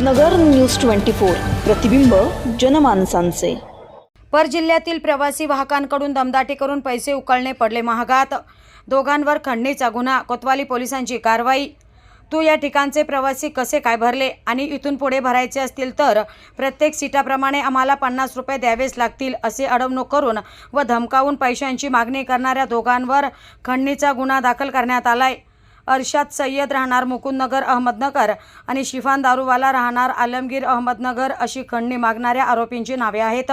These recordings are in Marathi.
नगर न्यूज ट्वेंटी फोर. प्रतिबिंब जनमानसांचे. पर जिल्ह्यातील प्रवासी वाहकांकडून दमदाटी करून पैसे उकळणे पडले महागात. दोघांवर खंडणीचा गुन्हा कोतवाली पोलिसांची कारवाई. तू या ठिकाणचे प्रवासी कसे काय भरले आणि इथून पुढे भरायचे असतील तर प्रत्येक सीटाप्रमाणे आम्हाला पन्नास रुपये द्यावेच लागतील असे अडवणूक करून व धमकावून पैशांची मागणी करणाऱ्या दोघांवर खंडणीचा गुन्हा दाखल करण्यात आलाय. अर्शाद सय्यद राहणार मुकुंदनगर अहमदनगर आणि शिफान दारूवाला राहणार आलमगीर अहमदनगर अशी खंडणी मागणाऱ्या आरोपींची नावे आहेत.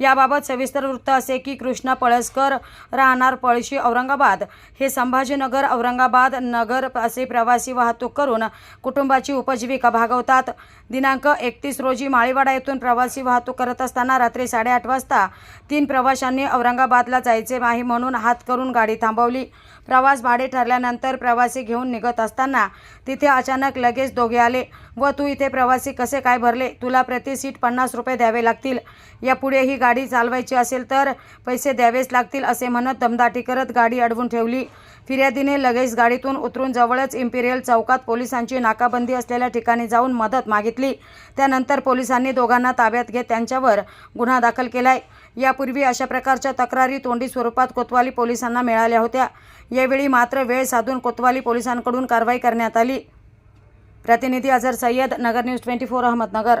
याबाबत सविस्तर वृत्त असे की कृष्णा पळसकर राहणार पळशी औरंगाबाद. हे संभाजीनगर औरंगाबाद नगर असे प्रवासी वाहतूक करून कुटुंबाची उपजीविका भागवतात. दिनांक एकतीस रोजी माळीवाडा येथून प्रवासी वाहतूक करत असताना रात्री साडेआठ वाजता तीन प्रवाशांनी औरंगाबादला जायचे नाही म्हणून हात करून गाडी थांबवली. प्रवास भाडे ठरल्यानंतर प्रवासी घेऊन निघत असताना तिथे अचानक लगेच दोघे आले. व तू इथे प्रवासी कसे काय भरले? तुला प्रति सीट पन्नास रुपये द्यावे लागतील. यापुढे ही गाडी चालवायची असेल तर पैसे द्यावेच लागतील असे म्हणत दमदाटी करत गाडी अडवून ठेवली. फिर्यादीने लगेच गाडीतून उतरून जवळच इम्पिरियल चौकात पोलिसांची नाकाबंदी असलेल्या ठिकाणी जाऊन मदत मागितली. त्यानंतर पोलिसांनी दोघांना ताब्यात घेत त्यांच्यावर गुन्हा दाखल केलाय. यापूर्वी अशा प्रकारच्या तक्रारी तोंडी स्वरूपात कोतवाली पोलिसांना मिळाल्या होत्या. यावेळी मात्र वेळ साधून कोतवाली पोलिसांकडून कारवाई करण्यात आली. प्रतिनिधी Azhar Sayyad Nagar news twenty four Ahmednagar.